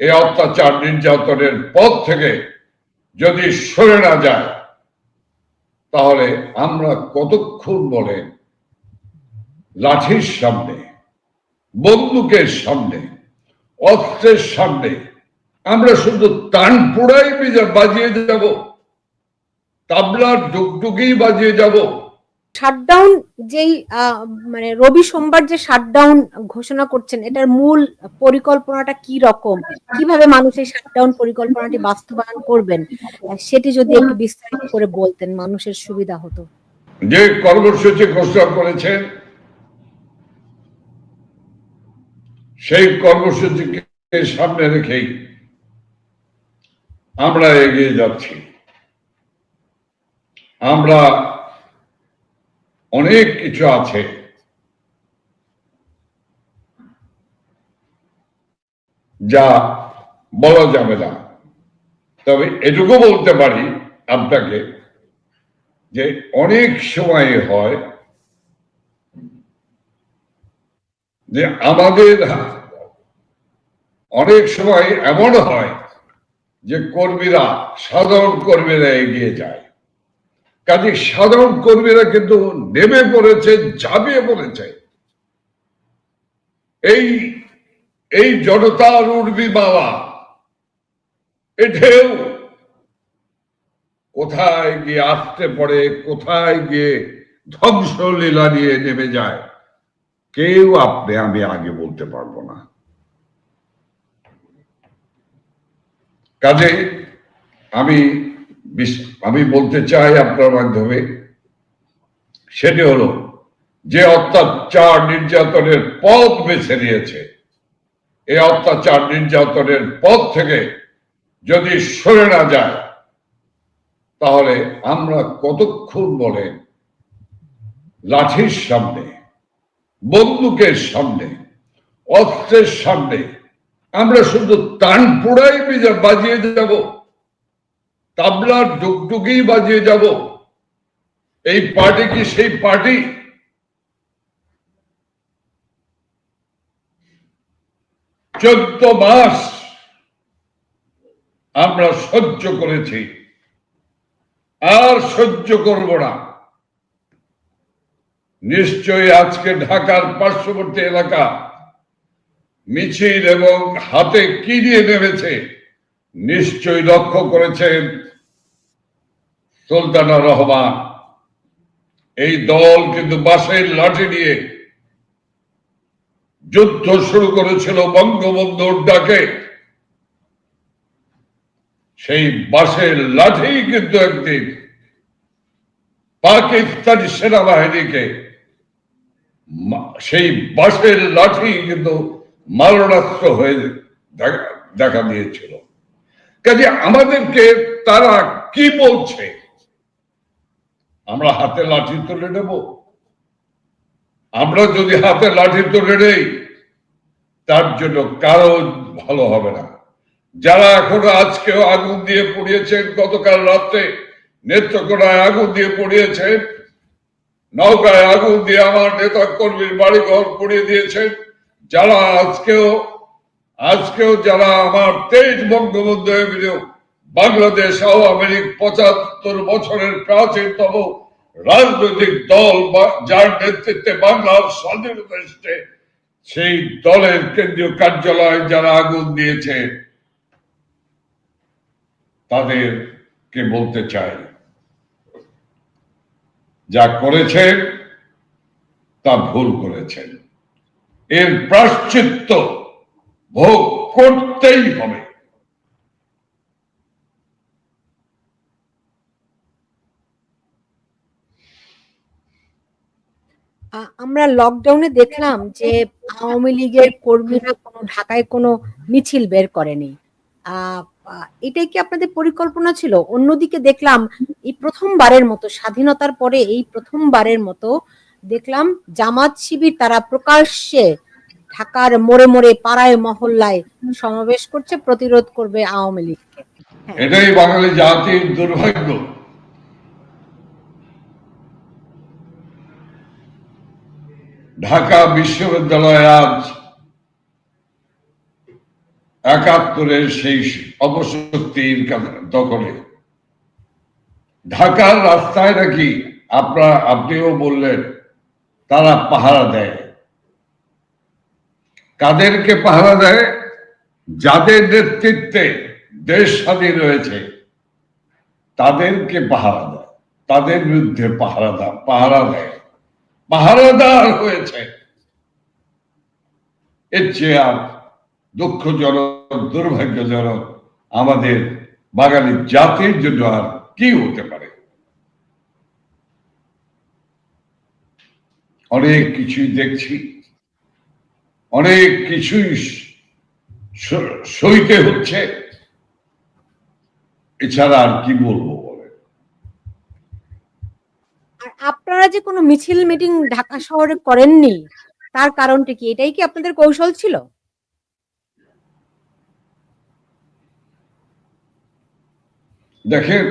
এই অত্যাচার নির্যাতনের পথ থেকে যদি সরে না যায়, তাহলে আমরা কতক্ষণ বলে লাঠির সামনে, বন্দুকের সামনে, অস্ত্রের সামনে, আমরা শুধু তান পোড়াই বাজিয়ে যাব, তাবলার ডুগডুগি বাজিয়ে যাব শাটডাউন যেই মানে রবি সোমবার যে শাটডাউন ঘোষণা করছেন, এটার মূল পরিকল্পনাটা কি রকম? কীভাবে মানুষ এই শাটডাউন পরিকল্পনাটি বাস্তবায়ন করবেন? সেটি যদি একটু বিস্তারিত করে বলতেন, মানুষের সুবিধা হতো। যে কর্মসূচি ঘোষণা করেছেন, সেই কর্মসূচিকে সামনে রেখেই আমরা এগিয়ে যাচ্ছি। আমরা অনেক কিছু আছে। যা বলা যাবে না। তবে এটুকু বলতে পারি আপনাকে যে অনেক সময় হয় যে আমাদের অনেক সময় এমন হয় যে কর্মীরা সাধারণ কর্মীরা এগিয়ে যায়। কাজে সাধারণ কর্মীরা কিন্তু নেমে পড়েছে, ঝাঁপিয়ে পড়েছে। এই এই জনতার উর্বি বাবা এঠেও কোথায় গিয়ে আসতে পড়ে কোথায় গিয়ে ধ্বংসলীলা নিয়ে নেমে যায়, কেউ আপনি, আমি আগে বলতে পারব না। কাজে আমি আমি বলতে চাই আপনার মাধ্যমে, সেটি হলো যে অত্যাচার নির্যাতনের পথ বেছে নিয়েছে, এই অত্যাচার নির্যাতনের পথ থেকে যদি সরে না যায়, তাহলে আমরা কতক্ষণ বলে লাঠির সামনে, বন্দুকের সামনে, অস্ত্রের সামনে, আমরা শুধু তান পোড়াই বাজিয়ে যাব? তাবলার ডুগডুগি বাজিয়ে যাব। এই পার্টি কি সেই পার্টি? চোদ্দ মাস আমরা সহ্য করেছি। আর সহ্য করব না। নিশ্চয়ই আজকে ঢাকার পার্শ্ববর্তী এলাকা মিছিল এবং হাতে কি দিয়ে নেমেছে? নিশ্চয়ই লক্ষ্য করেছেন সুলতানা রহমান। এই দল কিন্তু বাসের লাঠি নিয়ে যুদ্ধ শুরু করেছিল বঙ্গবন্ধুর ডাকে। সেই বাসের লাঠি কিন্তু একদিন পাকিস্তানি সেনাবাহিনীকে সেই বাসের লাঠি কিন্তু মারণাস্ত্র হয়ে দেখা দিয়েছিল। কাজে আমাদেরকে তারা কি বলছে? আমরা হাতে লাঠি তুলে নেব। আমরা যদি হাতে লাঠি তুলে নেই, তার জন্য কারও ভালো হবে না। যারা এখন আজকেও আগুন দিয়ে পুড়িয়েছেন, গতকাল রাত্রে নেত্রকোনায় আগুন দিয়ে পুড়িয়েছেন নৌকায় আগুন দিয়ে আমার নেতা কর্মীর বাড়িঘর পুড়িয়ে দিয়েছেন, যারা আজকেও আজকেও যারা আমার তেইশ বঙ্গবন্ধু এভিনিউ বাংলাদেশ, আওয়ামী লীগ পঁচাত্তর বছরের প্রাচীনতম রাজনৈতিক দল বা- যার নেতৃত্বে বাংলার স্বাধীনতা এসছে, সেই দলের কেন্দ্রীয় কার্যালয়ে যারা আগুন দিয়েছে, তাদেরকে বলতে চাই, যা করেছেন তা ভুল করেছেন এর প্রাশ্চিত্য ভোগ করতেই হবে। আমরা লকডাউনে দেখলাম যে আওয়ামী লীগের কর্মীরা কোনো ঢাকায় কোনো মিছিল বের করেনি। এটাই কি আপনাদের পরিকল্পনা ছিল? অন্যদিকে দেখলাম এই প্রথমবারের মতো, স্বাধীনতার পরে এই প্রথমবারের মতো দেখলাম জামাত শিবির তারা প্রকাশ্যে ঢাকার মোড়ে মোড়ে পাড়ায় মহল্লায় সমাবেশ করছে, প্রতিরোধ করবে আওয়ামী লীগকে এটাই বাঙালি জাতির দুর্ভাগ্য। ঢাকা বিশ্ববিদ্যালয়ে আজ একাত্তরের সেই অপশক্তির দখলে। ঢাকার রাস্তায় নাকি আপনারা, আপনিও বললেন, তারা পাহারা দেয়। কাদেরকে পাহারা দেয় যাদের নেতৃত্বে দেশ স্বাধীন রয়েছে তাদেরকে পাহারা দেয়, তাদের বিরুদ্ধে পাহারা দেয় পাহারা দেয়। পাহারাদার হয়েছে। এর চেয়ে আর দুঃখজনক, দুর্ভাগ্যজনক আমাদের বাঙালি জাতির জন্য আর কি হতে পারে? অনেক কিছুই দেখছি। অনেক কিছুই সইতে হচ্ছে। এছাড়া আর কি বলব বলে আপনারা যে কোনো মিছিল মিটিং ঢাকা শহরে করেননি তার কারণটা কি? এটাই কি আপনাদের কৌশল ছিল? দেখেন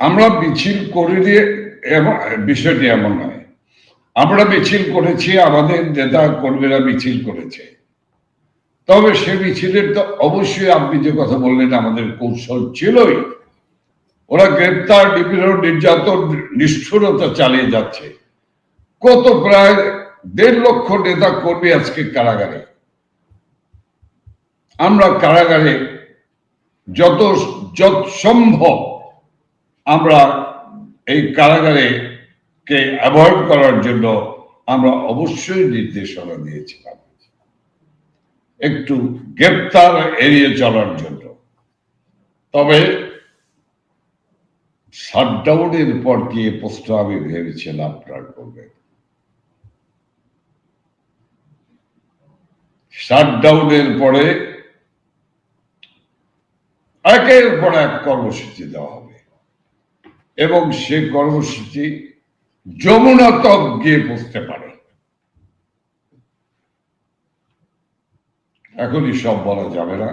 আমরা মিছিল করে দিয়ে বিষয়টি এমন নয় আমরা মিছিল করেছি, আমাদের নেতা কর্মীরা মিছিল করেছে। তবে সে মিছিলের তো অবশ্যই আপনি যে কথা বললেন, আমাদের কৌশল ছিলই। ওরা গ্রেপ্তার, নিপীড়ন, নির্যাতন, নিষ্ঠুরতা চালিয়ে যাচ্ছে। কত প্রায় দেড় লক্ষ নেতা কর্মী আজকে কারাগারে। আমরা কারাগারে যত যত সম্ভব আমরা এই কারাগারে কে অ্যাভয়েড করার জন্য আমরা অবশ্যই নির্দেশনা দিয়েছিলাম। একটু গ্রেপ্তার এড়িয়ে চলার জন্য। তবে শাটডাউনের পর কি প্রশ্ন আমি ভেবেছিলাম, আপনার করবে শাটডাউনের পরে একের পর এক কর্মসূচি দেওয়া হবে। এবং সে কর্মসূচি যমুনা তক গিয়ে পৌঁছতে পারে। এখনই সব বলা যাবে না।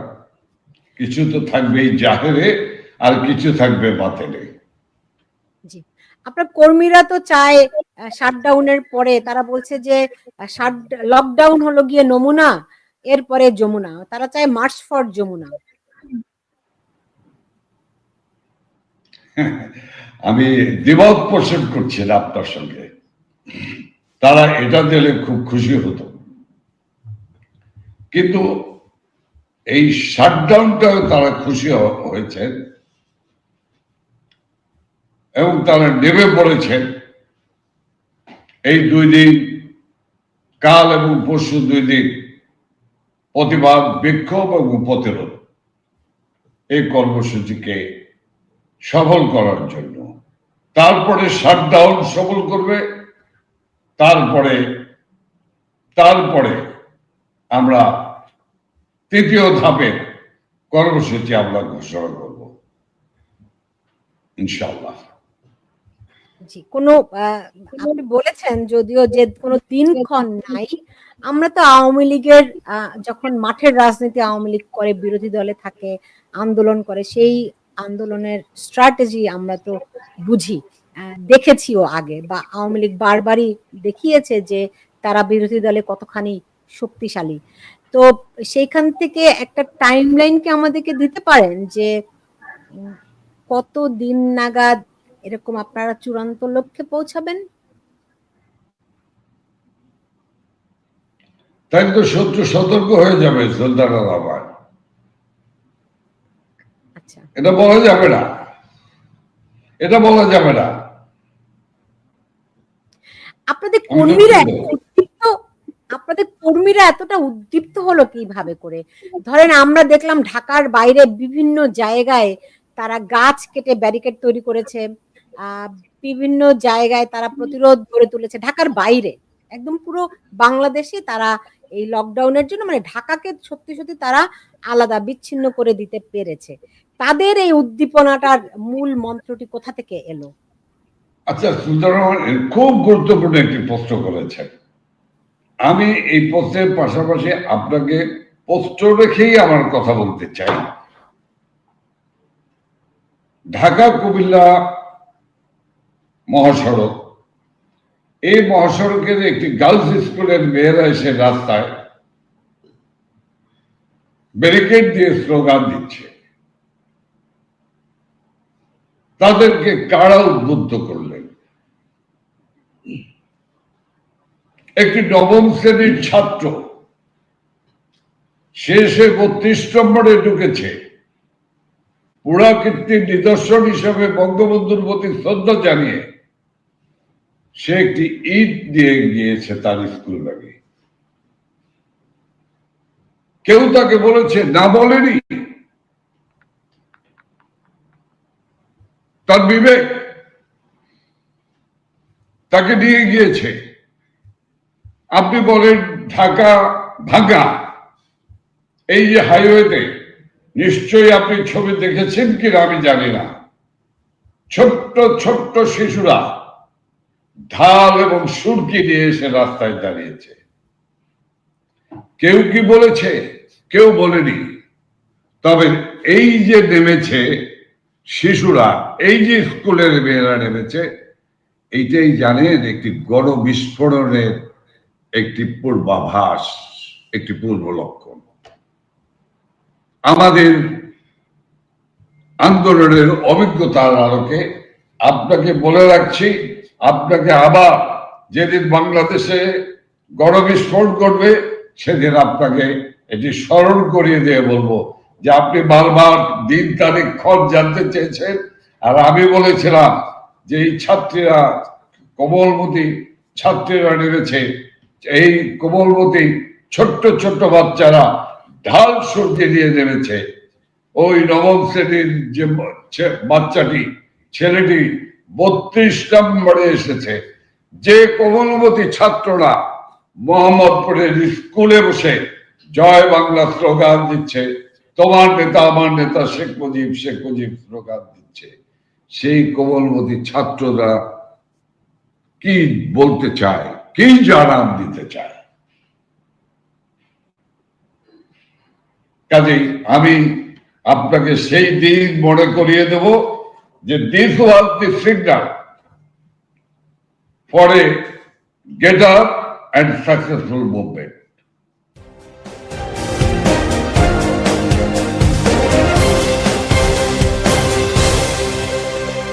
কিছু তো থাকবে জাহেরে, আর কিছু থাকবে বাতেলে আপনার কর্মীরা তো চায় শাটডাউনের পরে। তারা বলছে যে লকডাউন হলো গিয়ে নমুনা, এরপরে যমুনা। তারা চায় মার্চ ফর যমুনা। আমি দ্বিমত পোষণ করছিলাম আপনার সঙ্গে। তারা এটা দিলে খুব খুশি হতো। কিন্তু এই শাটডাউনটাও তারা খুশি হয়েছেন এবং তারা নেমে পড়েছেন। এই দুই দিন, কাল এবং পরশু দুই দিন প্রতিবাদ, বিক্ষোভ এবং প্রতিরোধ এই কর্মসূচিকে সফল করার জন্য। তারপরে শাটডাউন সফল করবে, তারপরে তারপরে আমরা তৃতীয় ধাপের কর্মসূচি আমরা ঘোষণা করব। ইনশাল্লাহ জি আপনি বলেছেন যদিও যে কোনো দিনক্ষণ নাই, আমরা তো আওয়ামী লীগের যখন মাঠের রাজনীতি আওয়ামী লীগ করে, বিরোধী দলে থাকে, আন্দোলন করে, সেই আন্দোলনের স্ট্র্যাটেজি আমরা তো বুঝি। দেখেছিও আগে বা আওয়ামী লীগ বারবারই দেখিয়েছে যে তারা বিরোধী দলে কতখানি শক্তিশালী। তো সেইখান থেকে একটা টাইমলাইন কি আমাদেরকে দিতে পারেন যে কত দিন নাগাদ এরকম আপনারা চূড়ান্ত লক্ষ্যে পৌঁছাবেন? তাই তো শত্রু সতর্ক হয়ে যাবে সুলতানা আবার এটা বলা যাবে না। এটা বলা যাবে না। আপনাদের কর্মীরা আপনাদের কর্মীরা এতটা উদ্দীপ্ত হলো কীভাবে করে? ধরেন আমরা দেখলাম ঢাকার বাইরে বিভিন্ন জায়গায় তারা গাছ কেটে ব্যারিকেড তৈরি করেছে বিভিন্ন জায়গায় তারা প্রতিরোধ গড়ে তুলেছে ঢাকার বাইরে। একদম পুরো বাংলাদেশে তারা এই লকডাউনের জন্য মানে ঢাকাকে সত্যি সত্যি তারা আলাদা বিচ্ছিন্ন করে দিতে পেরেছে। তাদের এই উদ্দীপনাটার মূল মন্ত্রটি কোথা থেকে এলো? আচ্ছা সুলতান রহমান খুব গুরুত্বপূর্ণ একটি প্রশ্ন করেছেন। আমি এই প্রশ্নের পাশাপাশি আপনাকে প্রশ্ন রেখেই আমার কথা বলতে চাই। ঢাকা কুমিল্লা মহাসড়ক, এই মহাসড়কের একটি গার্লস স্কুলের মেয়েরা এসে রাস্তায় ব্যারিকেড দিয়ে স্লোগান দিচ্ছে। তাদেরকে কারা উদ্বুদ্ধ করলেন? একটি নবম শ্রেণির ছাত্র শেষে বত্রিশ নম্বরে ঢুকেছে। পুরাকীর্তির নিদর্শন হিসেবে বঙ্গবন্ধুর প্রতি শ্রদ্ধা জানিয়ে সে একটি ঈদ দিয়ে গিয়েছে তার স্কুল ব্যাগে। কেউ তাকে বলেছে, না বলেনি? তার বিবেক তাকে নিয়ে গিয়েছে। আপনি বলেন, ঢাকা ভাঙ্গা এই যে হাইওয়েতে নিশ্চয়ই আপনি ছবি দেখেছেন কিনা আমি জানি না। ছোট্ট ছোট্ট শিশুরা ঢাল এবং সুরকি নিয়ে এসে রাস্তায় দাঁড়িয়েছে। কেউ কি বলেছে? কেউ বলেনি। তবে এই যে নেমেছে শিশুরা, এই যে স্কুলের মেয়েরা নেমেছে, এইটাই জানেন একটি গণবিস্ফোরণের একটি পূর্বাভাস, একটি পূর্ব লক্ষণ। আমাদের আন্দোলনের অভিজ্ঞতার আলোকে আপনাকে বলে রাখছি, আপনাকে আবার যেদিন বাংলাদেশে গণবিস্ফোরণ করবে সেদিন আপনাকে এটি স্মরণ করিয়ে দিয়ে বলব যে আপনি বারবার দিন, তারিখ ক্ষণ জানতে চেয়েছেন। আর আমি বলেছিলাম যে এই ছাত্রীরা কোমলমতি ছাত্রীরা নেমেছে। এই কোমলমতি ছোট্ট ছোট্ট বাচ্চারা ঢাল সূর্যে দিয়ে নেমেছে। ওই নবম শ্রেণির যে বাচ্চাটি, ছেলেটি বত্রিশ নম্বরে এসেছে। যে কোমলমতি ছাত্ররা মোহাম্মদপুরের স্কুলে বসে জয় বাংলা স্লোগান দিচ্ছে তোমার নেতা, আমার নেতা, শেখ মুজিব শেখ মুজিব স্লোগান দিচ্ছে। সেই কোমলমতি ছাত্ররা কি বলতে চায়? কি জানান দিতে চায়? কাজেই আমি আপনাকে সেই দিন মনে করিয়ে দেব যে this was the signal. For a get up and successful movement.